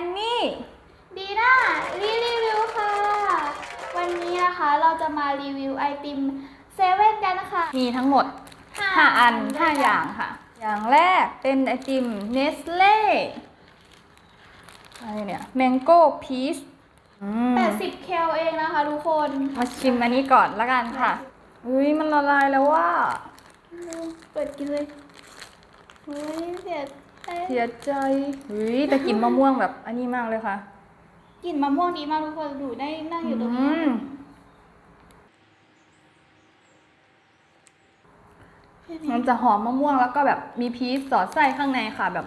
สู่ช่วงแอนนี่ดีน่ารีรีวิวค่ะ วันนี้นะคะเราจะมารีวิวไอติมเซเว่นกันนะคะมีทั้งหมดห้า5อันด้วย5อย่างค่ะ อย่างแรกเป็นไอติมเนสเล่อะไรเนี่ยแมงโก้พีชแปดสิบเคลเองนะคะทุกคน มาชิมอันนี้ก่อนละกันค่ะ อุ้ยมันละลายแล้วว่า เปิดกินเลยเฮ้ยเสียใจ เสียใจอุ้ยแต่กลินมะม่วงแบบอันนี้มากเลยค่ะ กลิ่นมะม่วงดีมากทุกคนดูได้นั่งอยู่ตรงอืนี้มมันจะหอมมะม่วงแล้วก็แบบมีพีชสอดไส้ข้างในค่ะ แบบ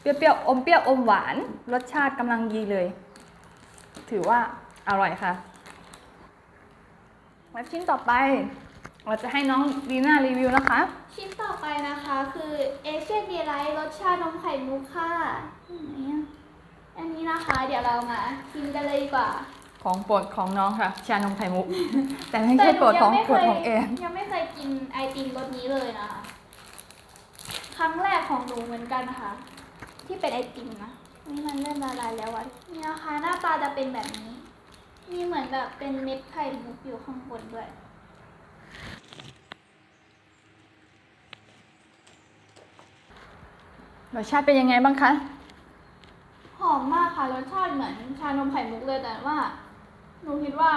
เปรี้ยวๆ อมเปรี้ยวอมหวาน รสชาติกำลังดีเลย ถือว่าอร่อยค่ะมาชิ้นต่อไป เราจะให้น้องดีน่ารีวิวนะคะ ชิ้นต่อไปนะคะคือเอเชียนดีไลท์รสชาตินมไข่มุกค่ะไหนอะอันนี้นะคะเดี๋ยวเรามาชิมกันเลยดีกว่า ของโปรดของน้องค่ะ ชานมไข่มุก แต่ไม่ใช่โปรดของโปรดของเอมยังไม่เคยกินไอติมรสนี้เลยนะคะ ครั้งแรกของหนูเหมือนกันนะคะ ที่เป็นไอติมนะนี่มันเริ่มละลายแล้วอะนี่นะคะหน้าตาจะเป็นแบบนี้ มีเหมือนแบบเป็นเม็ดไข่มุกอยู่ข้างบนด้วย รสชาติเป็นยังไงบ้างคะ หอมมากค่ะ รสชาติเหมือนชานมไข่มุกเลยแต่ว่าหนูคิดว่า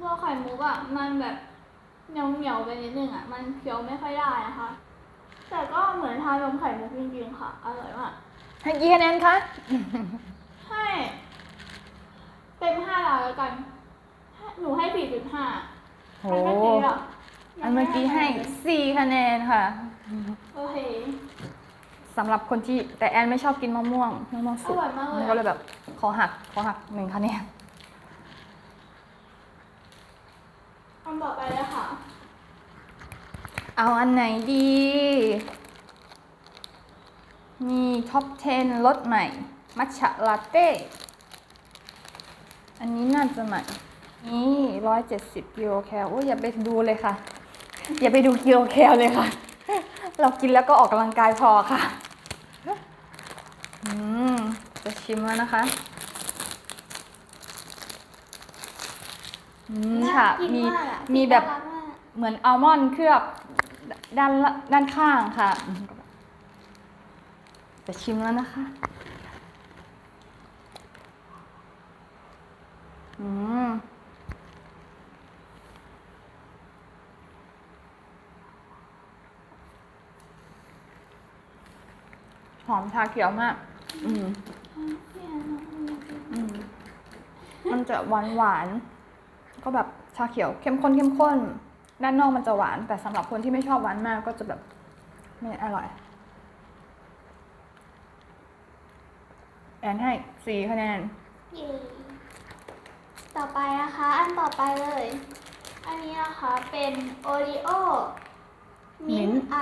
ตัวไข่มุกอะมันแบบเหนียวเหนียวๆไปนิดนึงอะมันเคี้ยวไม่ค่อยได้นะคะ แต่ก็เหมือนชานมไข่มุกจริงๆค่ะ อร่อยมากให้กี่คะแนนคะ ให้เต็มห้าดาวแล้วกัน หนูให้สี่จุดห้า โอ้อันเมื่อกี้อะอันเมื่อกี้ให้สี่คะแนนค่ะโอเค สำหรับคนที่แต่แอนไม่ชอบกินมะม่วงมะม่วงสุกอร่อยมากเลยนก็เลยแบบขอหักขอหักหนึ่งคะแนนอันต่อไปเลยค่ะ เอาอันไหนดี มีท็อป 10รสใหม่ มัทฉะลาเต้ อันนี้น่าจะใหม่ นี่ร้อยเจ็ดสิบกิโลแคลโอ้ยอย่าไปดูเลยค่ะ อย่าไปดูกิโลแคลเลยค่ะ เรากินแล้วก็ออกกำลังกายพอค่ะ อืม จะชิมแล้วนะคะอืมน่าค่ะกินมีากอะมีแบบน่ารักมากเหมือนอัลมอนด์เคลือบด้านละด้านข้างค่ะ จะชิมแล้วนะคะ อืม หอมชาเขียวมาก อืมอืมมันจะหวานหวานๆก็แบบชาเขียวเข้มข้นเข้มข้น ด้านนอกมันจะหวาน แต่สำหรับคนที่ไม่ชอบหวานมากก็จะแบบไม่อร่อย แอนให้สี่คะแนนเย้ต่อไปนะคะ อันต่อไปเลย อันนี้นะคะเป็นโอรีโอมิน Mint ไอ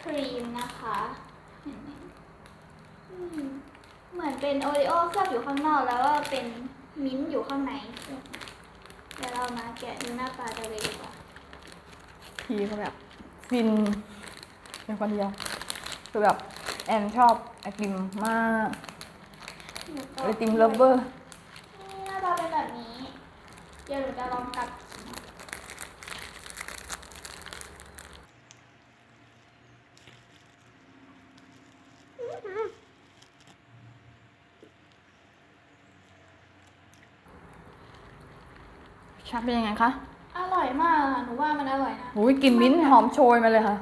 ครีมนะคะอืม เหมือนเป็นโอรีโอเคลือบอยู่ข้างนอกแล้วก็เป็นมิ้นท์อยู่ข้างในเดี๋ยวเรามาแกะดูหน้าตากันเลยดีกว่าพี่เขาแบบฟินเป็นคนเดียวคือแบบแอนชอบไอติมมากไอติมเลฟเวอร์นี่หน้าตาเป็นแบบนี้ เดี๋ยวหนูจะลองกัด ชาติเป็นยังไงคะอร่อยมากอะหนูว่ามันอร่อยนะหูยกลิ่นมิ้นท์หอมโชยมาเลยค่ะ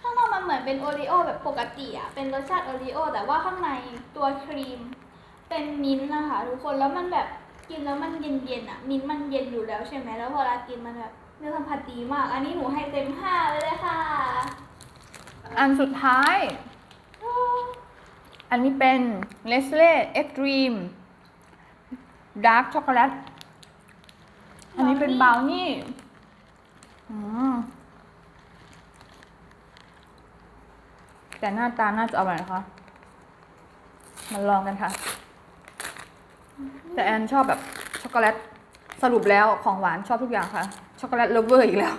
ข้างนอกมันเหมือนเป็นโอรีโอแบบปกติอะเป็นรสชาติโอรีโอแต่ว่าข้างในตัวครีม เป็นมิ้นท์นะคะทุกคนแล้วมันแบบกินแล้วมันเย็นๆอะมิ้นท์มันเย็นอยู่แล้วใช่ไหมแล้วพอเรากินมันแบบเนื้อสัมผัสดีมาก อันนี้หนูให้เต็มห้าเลยเลยค่ะอันสุดท้าย อันนี้เป็น Nestle Extreme Dark Chocolate อันนี้เป็นบาวนี่อแต่หน้าตาน่าจะอร่อยนะคะมาลองกันค่ะ แต่แอนชอบแบบช็อกโกแลตสรุปแล้วของหวานชอบทุกอย่างค่ะ ช็อกโกแลตเลฟเวอร์อีกแล้ว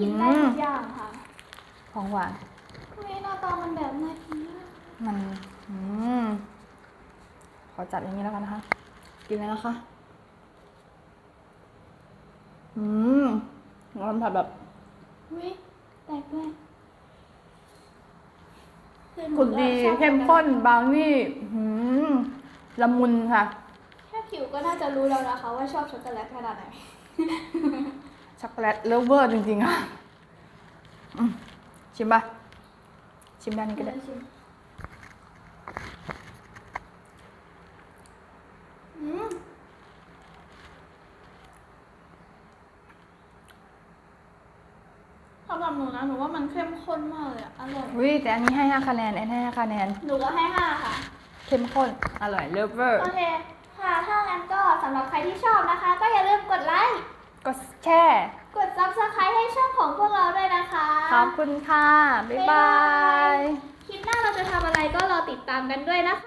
กินได้ทุกอย่างค่ะ ของหวานทำไมหน้าตามันแบบนาทีมัน อืม ขอจัดอย่างนี้แล้วกันนะคะ กินแล้วนะคะ อืมมันผัดแบบวิแตกด้วยคือหนูกุดดีชอบเข้มข้นบราวนี่หืมละมุนค่ะ แค่ผิวก็น่าจะรู้แล้วนะคะ ว่าชอบช็อกโกแลตขนาดไหน ช็อกโกแลตเลฟเวอร์จริงๆอะอืมชิมปะชิมด้านนี้ก็ได้ ชิมอืม สำหรับหนูนะหนูว่ามันเข้มข้นมากเลยอะอร่อยวิแต่อันนี้ให้ห้าคะแนนแอนให้ห้าคะแนน หนูก็ให้ห้าค่ะ เข้มข้น อร่อยเลฟเวอร์ โอเค ค่ะ ถ้างั้นก็สำหรับใครที่ชอบนะคะ ก็อย่าลืมกดไลค์ ก็แค่กด subscribe ให้ช่องของพวกเราด้วยนะคะขอบคุณค่ะ บ๊ายบาย คลิปหน้าเราจะทำอะไรก็รอติดตามกันด้วยนะคะ